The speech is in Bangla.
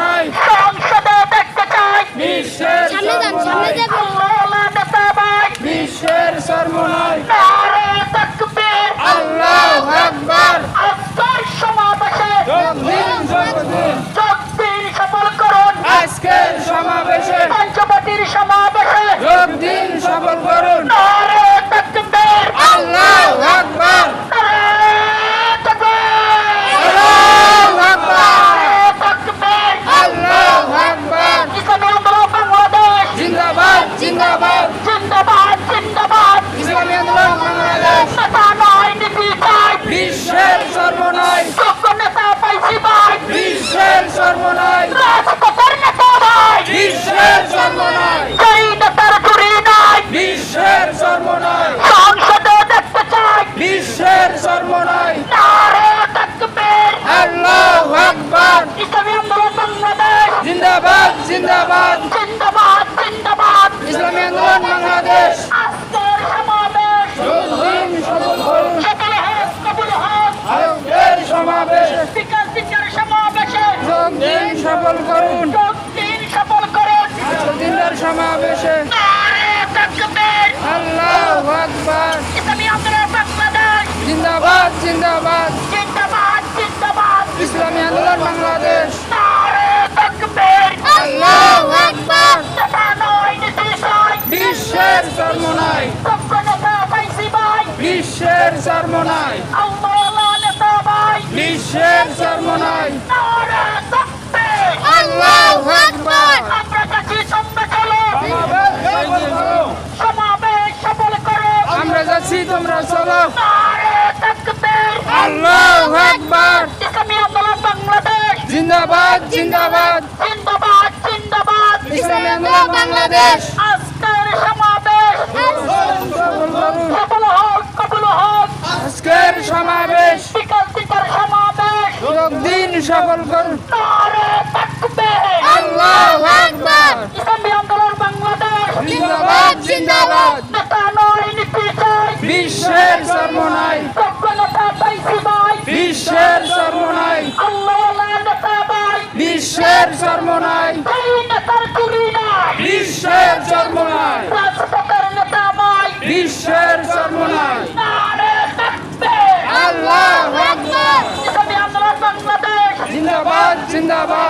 নাই। সংসদে বিশ্বের সামনে বিশ্বের সর্বনাশ। নারে আকবার। আজকের সমাবেশে জগদিন জগদিন সফল করুন। আজকের সমাবেশে পঞ্চবটির সমাবেশে জগদিন সফল করুন। জিন্দাবাদ। জিন্দাবাদ জিন্দাবাদ। ইসলামী আন্দোলন বাংলাদেশ। নেতা নয় নীতি চাই। বিশ্বের সর্বনয়। যোগ্য নেতা পাইছি ভাই। বিশ্বের সর্বনয়। রাজপথের নেতা ভাই। বিশ্বের সর্বনয়। বিশ্বের সর্বনয়। সফল করুন। সফল করুন। দিনের সমাবেশে। আল্লাহু আকবার। জিন্দাবাদ জিন্দাবাদ। জিন্দাবাদ জিন্দাবাদ। ইসলামী আন্দোলন বাংলাদেশ। তাকবীর আকবার। বিশ্বের সর্বনয় বিশ্বের সর্বনয় আল্লাহ বিশ্বের সর্বনয় আল্লাহু আকবার আমরা যাচ্ছি সামনে চলো। সমাবেশ সফল করো। আমরা যাচ্ছি তোমরা চলো। নারে তাকবীর। আল্লাহু আকবার। ইসলামী আন্দোলন বাংলাদেশ। জিন্দাবাদ জিন্দাবাদ। জিন্দাবাদ জিন্দাবাদ। ইসলামী আন্দোলন বাংলাদেশ। আজকের সমাবেশ। সফল হোক কবুল হোক। আজকের সমাবেশ। বিকাশ দিনের সমাবেশ। দিন সফল করুন নারে তাকবীর আল্লাহু আকবার ইসলামী আন্দোলন বাংলাদেশ জিন্দাবাদ জিন্দাবাদ নেতা নয় নীতি চাই বিশ্বের সর্বনয় সভ্য নেতা পাইছি ভাই বিশ্বের সর্বনয় আল্লাহ নেতা ভাই বিশ্বের সর্বনয় সেই নেতার চুরি নাই বিশ্বের সর্বনয় রাজপথের নেতা ভাই বিশ্বের সর্বনয় নারে তাকবীর আল্লাহু আকবার ইসলামী আন্দোলন বাংলাদেশ জিন্দাবাদ জিন্দাবাদ